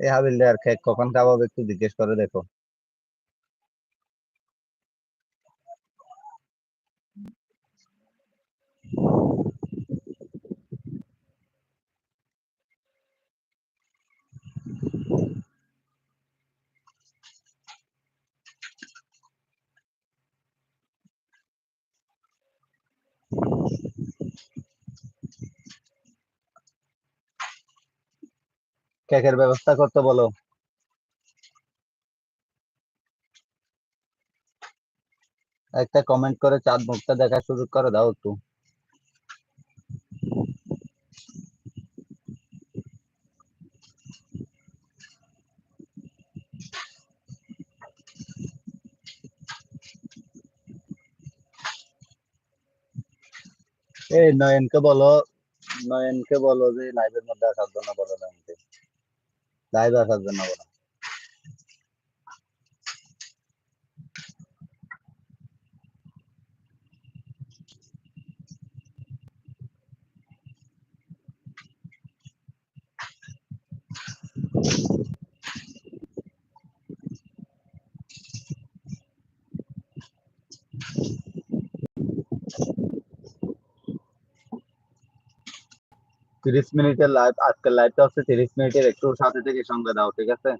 এই হাবিলদার কেক কখন খাওয়াবে একটু জিজ্ঞেস করে দেখো। কেকের ব্যবস্থা করতে বলো। একটা কমেন্ট করে চাঁদ মুখটা দেখা শুরু করে, দাও একটু। এই নয়নকে বলো নয়নকে বলো যে লাইভের মধ্যে আসার জন্য বলো নয়নকে লাইভ আসার জন্য বলো তিরিশ মিনিটের লাইভ আজকের লাইভটা হচ্ছে তিরিশ মিনিটের একটু সাথে থেকে সঙ্গে দাও, ঠিক আছে?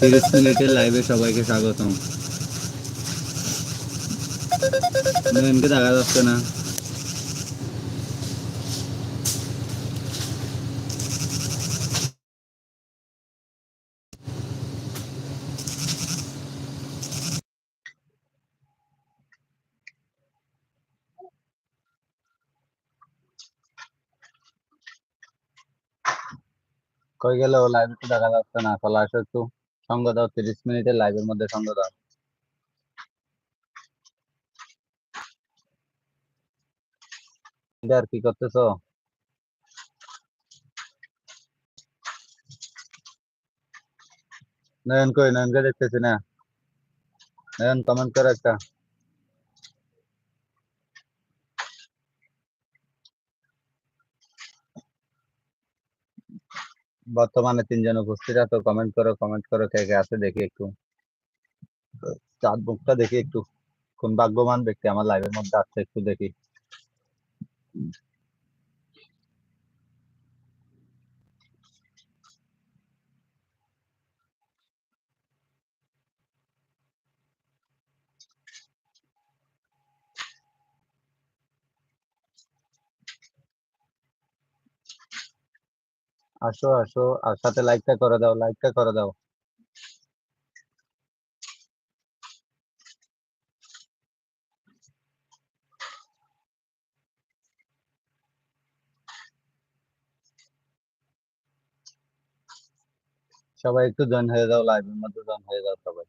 তিরিশ মিনিটের লাইভে সবাইকে স্বাগতম। নয়নকে দেখা যাচ্ছে না। কই গেল লাইভে তো দেখা যাচ্ছে না, চলে আসো একটু। সঙ্গ দাও, তিরিশ মিনিটের লাইভের মধ্যে সঙ্গ দাও। আর কি করতেছো? নয়ন কই নয়নকে দেখতেছি না। নয়ন কমেন্ট করো একটা। বর্তমানে তিনজন উপস্থিত আছে কমেন্ট করো কমেন্ট করো, কে কে আছে দেখি একটু। চাঁদ মুখটা দেখি একটু। কোন ভাগ্যবান ব্যক্তি আমার লাইভের মধ্যে আছে একটু দেখি। আসো আসো, আর সাথে লাইকটা করে দাও লাইকটা করে দাও। সবাই একটু জয়েন হয়ে যাও লাইভের মধ্যে জয়েন হয়ে যাও সবাই।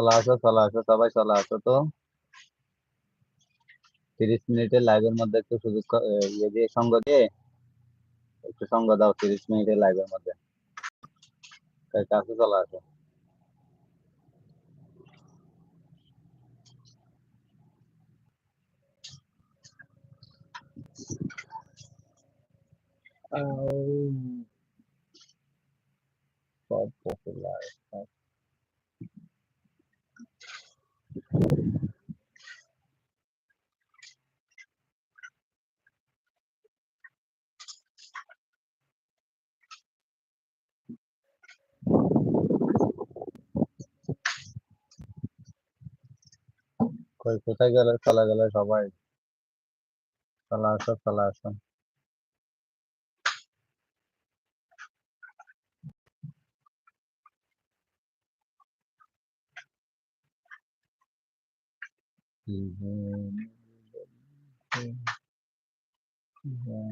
চলে আসো চলে আসো সবাই চলে আসো তো। তিরিশ মিনিটের লাইভের মধ্যে একটু সুযোগ ইয়ে দিয়ে সঙ্গ দিয়ে একটু সঙ্গ দাও তিরিশ মিনিটের লাইভের মধ্যে। কাছে চলে আসো। Um, সব পপুলার কই কোথায় গেলে চলে গেলে সবাই চলে আসো চলে আসো হুম, হুম, হুম, হুম।